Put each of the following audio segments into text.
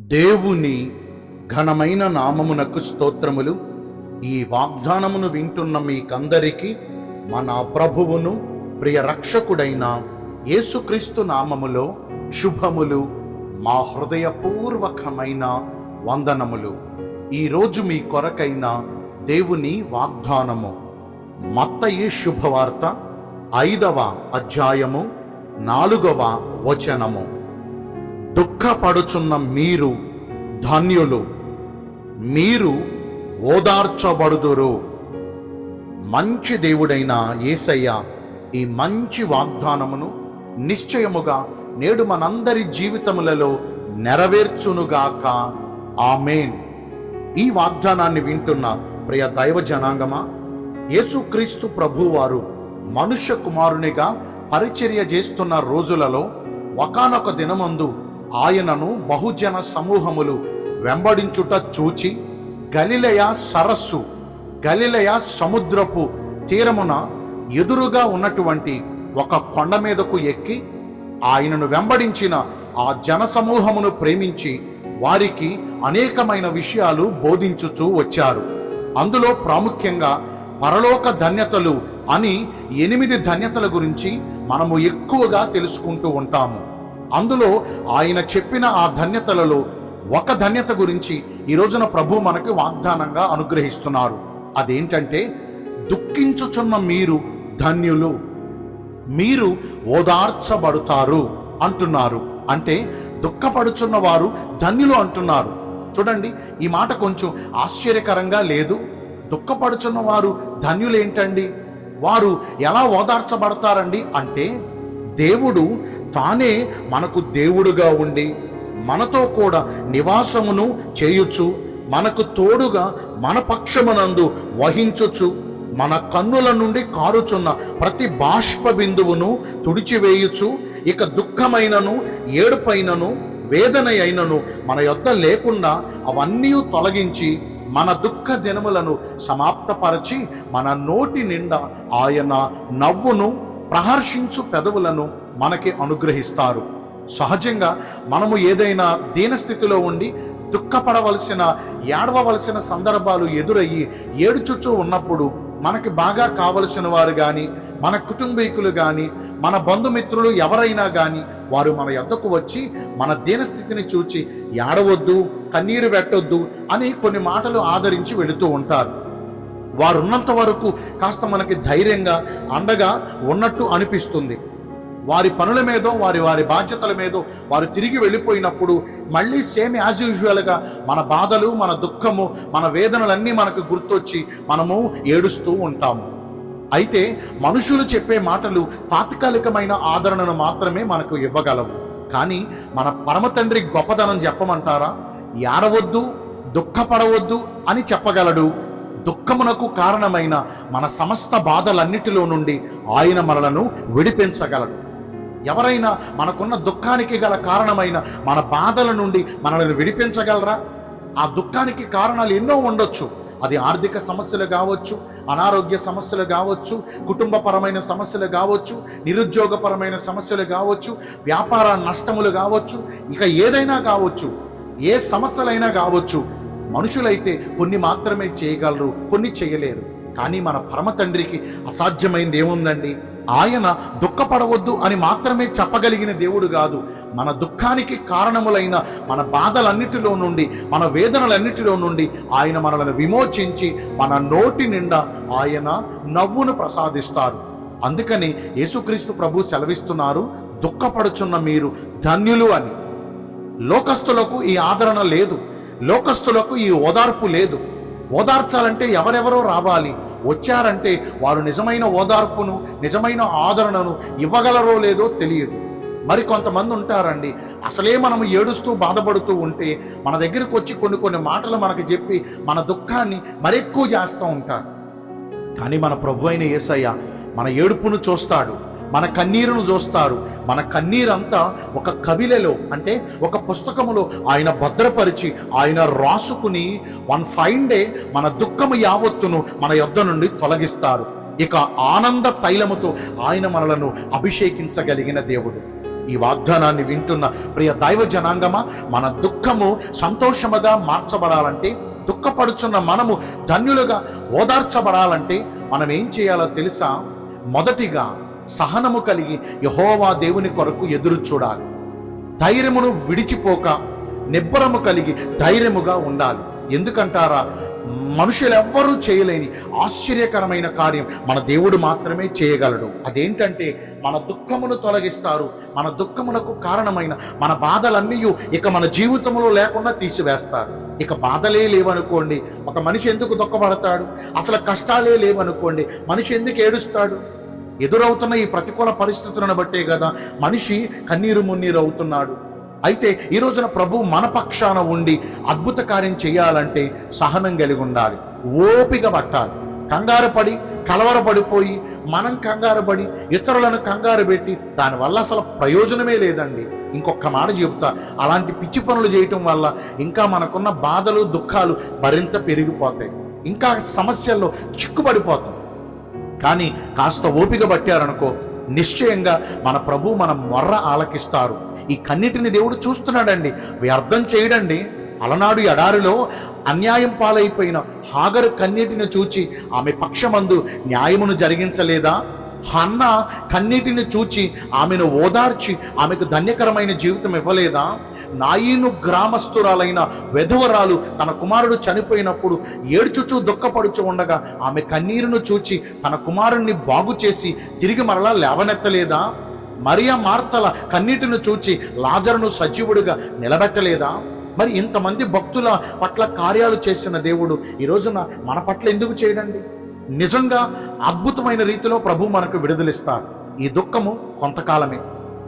దేవుని ఘనమైన నామమునకు స్తోత్రములు. ఈ వాగ్దానమును వింటున్న మీకందరికీ మన ప్రభువును ప్రియ రక్షకుడైన యేసుక్రీస్తు నామములో శుభములు మా హృదయపూర్వకమైన వందనములు. ఈరోజు మీ కొరకైన దేవుని వాగ్దానము. మత్తయి శుభవార్త ఐదవ అధ్యాయము నాలుగవ వచనము. దుఃఖపడుచున్న మీరు ధన్యులు. మీరు ఓదార్చబడుదురు. మంచి దేవుడైన యేసయ్య ఈ మంచి వాగ్దానమును నిశ్చయముగా నేడు మనందరి జీవితములలో నెరవేర్చునుగాక. ఆమెన్. ఈ వాగ్దానాన్ని వింటున్న ప్రియ దైవ జనాంగమా యేసుక్రీస్తు ప్రభువారు మనుష్య కుమారునిగా పరిచర్య చేస్తున్న రోజులలో ఒకానొక దినమందు ఆయనను బహుజన సమూహములు వెంబడించుట చూచి గలిలయ సరస్సు గలిలయ సముద్రపు తీరమున ఎదురుగా ఉన్నటువంటి ఒక కొండ మీదకు ఎక్కి ఆయనను వెంబడించిన ఆ జన సమూహమును ప్రేమించి వారికి అనేకమైన విషయాలు బోధించుచూ వచ్చారు. అందులో ప్రాముఖ్యంగా పరలోక ధన్యతలు అని ఎనిమిది ధన్యతల గురించి మనము ఎక్కువగా తెలుసుకుంటూ ఉంటాము. అందులో ఆయన చెప్పిన ఆ ధన్యతలలో ఒక ధన్యత గురించి ఈ రోజున ప్రభు మనకి వాగ్దానంగా అనుగ్రహిస్తున్నారు. అదేంటంటే దుఃఖించుచున్న మీరు ధన్యులు మీరు ఓదార్చబడుతారు అంటున్నారు. అంటే దుఃఖపడుచున్న వారు ధన్యులు అంటున్నారు. చూడండి ఈ మాట కొంచెం ఆశ్చర్యకరంగా లేదు. దుఃఖపడుచున్న వారు ధన్యులేంటండి? వారు ఎలా ఓదార్చబడతారండి? అంటే దేవుడు తానే మనకు దేవుడుగా ఉండి మనతో కూడా నివాసమును చేయుచు మనకు తోడుగా మన పక్షమునందు వహించుచు మన కన్నుల నుండి కారుచున్న ప్రతి బాష్ప బిందువును తుడిచివేయుచు ఇక దుఃఖమైనను ఏడుపైనను వేదన అయినను మన యొద్ద లేకుండా అవన్నీ తొలగించి మన దుఃఖ దినములను సమాప్తపరచి మన నోటి నిండా ఆయన నవ్వును ప్రహర్షించు పెదవులను మనకి అనుగ్రహిస్తారు. సహజంగా మనము ఏదైనా దీనస్థితిలో ఉండి దుఃఖపడవలసిన ఏడవలసిన సందర్భాలు ఎదురయ్యి ఏడుచుచూ ఉన్నప్పుడు మనకి బాగా కావలసిన వారు కానీ మన కుటుంబీకులు కానీ మన బంధుమిత్రులు ఎవరైనా కానీ వారు మన యొద్దకు వచ్చి మన దీనస్థితిని చూచి ఏడవద్దు కన్నీరు పెట్టొద్దు అని కొన్ని మాటలు ఆదరించి వెళుతూ ఉంటారు. వారు ఉన్నంత వరకు కాస్త మనకి ధైర్యంగా అండగా ఉన్నట్టు అనిపిస్తుంది. వారి పనుల మీదో వారి వారి బాధ్యతల మీదో వారు తిరిగి వెళ్ళిపోయినప్పుడు మళ్ళీ సేమ్ యాజ్ యూజువల్గా మన బాధలు మన దుఃఖము మన వేదనలన్నీ మనకు గుర్తొచ్చి మనము ఏడుస్తూ ఉంటాము. అయితే మనుషులు చెప్పే మాటలు తాత్కాలికమైన ఆదరణను మాత్రమే మనకు ఇవ్వగలవు. కానీ మన పరమ తండ్రి గొప్పదనం చెప్పమంటారా? ఏడవద్దు దుఃఖపడవద్దు అని చెప్పగలడు. దుఃఖమునకు కారణమైన మన సమస్త బాధలన్నిటిలో నుండి ఆయన మనలను విడిపించగలడు. ఎవరైనా మనకున్న దుఃఖానికి గల కారణమైన మన బాధల నుండి మనల్ని విడిపించగలరా? ఆ దుఃఖానికి కారణాలు ఎన్నో ఉండొచ్చు. అది ఆర్థిక సమస్యలు కావచ్చు అనారోగ్య సమస్యలు కావచ్చు కుటుంబపరమైన సమస్యలు కావచ్చు నిరుద్యోగపరమైన సమస్యలు కావచ్చు వ్యాపార నష్టములు కావచ్చు ఇక ఏదైనా కావచ్చు ఏ సమస్యలైనా కావచ్చు మనుషులైతే కొన్ని మాత్రమే చేయగలరు కొన్ని చేయలేరు. కానీ మన పరమ తండ్రికి అసాధ్యమైంది ఏముందండి? ఆయన దుఃఖపడవద్దు అని మాత్రమే చెప్పగలిగిన దేవుడు కాదు. మన దుఃఖానికి కారణములైన మన బాధలన్నిటిలో నుండి మన వేదనలన్నిటిలో నుండి ఆయన మనలను విమోచించి మన నోటి నిండా ఆయన నవ్వును ప్రసాదిస్తారు. అందుకని యేసుక్రీస్తు ప్రభు సెలవిస్తున్నారు దుఃఖపడుచున్న మీరు ధన్యులు అని. లోకస్తులకు ఈ ఆదరణ లేదు. లోకస్తులకు ఈ ఓదార్పు లేదు. ఓదార్చాలంటే ఎవరెవరో రావాలి. వచ్చారంటే వారు నిజమైన ఓదార్పును నిజమైన ఆదరణను ఇవ్వగలరో లేదో తెలియదు. మరి కొంతమంది ఉంటారండి. అసలే మనం ఏడుస్తూ బాధపడుతూ ఉంటే మన దగ్గరికి వచ్చి కొన్ని కొన్ని మాటలు మనకు చెప్పి మన దుఃఖాన్ని మరెక్కువ చేస్తూ ఉంటారు. కానీ మన ప్రభు అయిన యేసయ్య మన ఏడుపును చూస్తాడు. మన కన్నీరును చూస్తారు మన కన్నీరంతా ఒక కవిలలో అంటే ఒక పుస్తకములో ఆయన భద్రపరిచి ఆయన రాసుకుని వన్ ఫైన్ డే మన దుఃఖము యావత్తును మన యొద్ధ నుండి తొలగిస్తారు. ఇక ఆనంద తైలముతో ఆయన మనలను అభిషేకించగలిగిన దేవుడు. ఈ వాగ్దానాన్ని వింటున్న ప్రియ దైవ జనాంగమా మన దుఃఖము సంతోషముగా మార్చబడాలంటే దుఃఖపడుచున్న మనము ధన్యులుగా ఓదార్చబడాలంటే మనం ఏం చేయాలో తెలుసా? మొదటిగా సహనము కలిగి యహోవా దేవుని కొరకు ఎదురు చూడాలి. ధైర్యమును విడిచిపోక నిబ్బరము కలిగి ధైర్యముగా ఉండాలి. ఎందుకంటారా? మనుషులెవ్వరూ చేయలేని ఆశ్చర్యకరమైన కార్యం మన దేవుడు మాత్రమే చేయగలడు. అదేంటంటే మన దుఃఖమును తొలగిస్తారు. మన దుఃఖమునకు కారణమైన మన బాధలన్నీ ఇక మన జీవితంలో లేకుండా తీసివేస్తారు. ఇక బాధలే లేవనుకోండి ఒక మనిషి ఎందుకు దుఃఖపడతాడు? అసలు కష్టాలే లేవనుకోండి మనిషి ఎందుకు ఏడుస్తాడు? ఎదురవుతున్న ఈ ప్రతికూల పరిస్థితులను బట్టే కదా మనిషి కన్నీరు మున్నీరు అవుతున్నాడు. అయితే ఈ రోజున ప్రభు మన పక్షాన ఉండి అద్భుత కార్యం చేయాలంటే సహనం కలిగి ఉండాలి. ఓపిక పట్టాలి. కంగారు పడి కలవరపడిపోయి మనం కంగారు పడి ఇతరులను కంగారు పెట్టి దానివల్ల అసలు ప్రయోజనమే లేదండి. ఇంకొక మాట చెబుతా అలాంటి పిచ్చి పనులు చేయటం వల్ల ఇంకా మనకున్న బాధలు దుఃఖాలు మరింత పెరిగిపోతాయి. ఇంకా సమస్యల్లో చిక్కుపడిపోతాం కానీ కాస్త ఓపిక పట్టారనుకో నిశ్చయంగా మన ప్రభు మన మొర్ర ఆలకిస్తారు. ఈ కన్నిటిని దేవుడు చూస్తున్నాడండి. వ్యర్థం చేయడండి. అలనాడు ఎడారిలో అన్యాయం పాలైపోయిన హాగరు కన్నీటిని చూచి ఆమె పక్షమందు న్యాయమును జరిగించలేదా? హన్న కన్నీటిని చూచి ఆమెను ఓదార్చి ఆమెకు ధన్యకరమైన జీవితం ఇవ్వలేదా? నాయీను గ్రామస్తురాలైన వెధవరాలు తన కుమారుడు చనిపోయినప్పుడు ఏడ్చుచూ దుఃఖపడుచు ఉండగా ఆమె కన్నీరును చూచి తన కుమారుణ్ణి బాగు చేసి తిరిగి మరలా లేవనెత్తలేదా? మరియా మార్తల కన్నీటిని చూచి లాజరును సజీవుడిగా నిలబెట్టలేదా? మరి ఇంతమంది భక్తుల పట్ల కార్యాలు చేసిన దేవుడు ఈ రోజున మన పట్ల ఎందుకు చేయడండి? నిజంగా అద్భుతమైన రీతిలో ప్రభు మనకు విడుదలిస్తారు ఈ దుఃఖము కొంతకాలమే.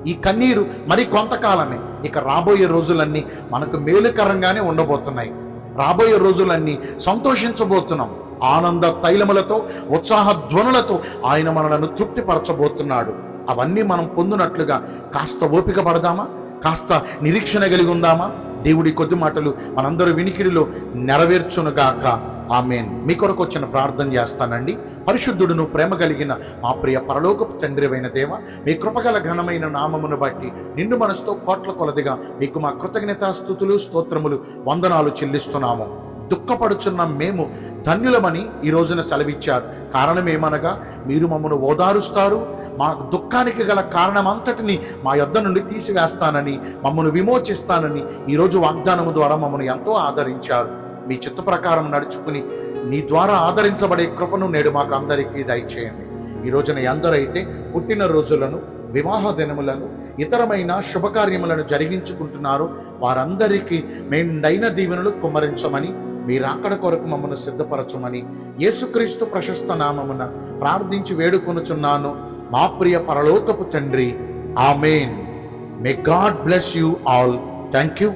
ఈ కన్నీరు మరి కొంతకాలమే. ఇక రాబోయే రోజులన్నీ మనకు మేలుకరంగానే ఉండబోతున్నాయి. రాబోయే రోజులన్నీ సంతోషించబోతున్నాం. ఆనంద తైలములతో ఉత్సాహ ధ్వనులతో ఆయన మనలను తృప్తిపరచబోతున్నాడు. అవన్నీ మనం పొందినట్లుగా కాస్త ఓపిక పడదామా? కాస్త నిరీక్షణ కలిగి ఉందామా? దేవుడి కొద్ది మాటలు మనందరూ వినికిడిలో నెరవేర్చునుగాక. ఆమెన్. మీ కొరకు వచ్చిన ప్రార్థన చేస్తానండి. పరిశుద్ధుడును ప్రేమ కలిగిన మా ప్రియ పరలోకపు తండ్రివైన దేవ మీ కృపగల ఘనమైన నామమును బట్టి నిండు మనసుతో కోట్ల కొలదిగా మీకు మా కృతజ్ఞతాస్థుతులు స్తోత్రములు వందనాలు చెల్లిస్తున్నాము. దుఃఖపడుచున్న మేము ధన్యులమని ఈ రోజున సెలవిచ్చారు. కారణం ఏమనగా మీరు మమ్మను ఓదారుస్తారు. మా దుఃఖానికి గల కారణమంతటిని మా యొద్ద నుండి తీసివేస్తానని మమ్మను విమోచిస్తానని ఈరోజు వాగ్దానము ద్వారా మమ్మల్ని ఎంతో ఆదరించారు. మీ చిత్త ప్రకారం నడుచుకుని నీ ద్వారా ఆదరించబడే కృపను నేడు మాకు అందరికీ దయచేయండి. ఈ రోజున ఎందరైతే పుట్టిన రోజులను వివాహ దినములను ఇతరమైన శుభకార్యములను జరిగించుకుంటున్నారో వారందరికీ మెండైన దీవెనలు కుమ్మరించమని మీ రాకడ కొరకు మమ్మల్ని సిద్ధపరచమని యేసుక్రీస్తు ప్రశస్త నామమున ప్రార్థించి వేడుకొనుచున్నాను. మా ప్రియ పరలోకపు తండ్రి amen. May God bless you all thank you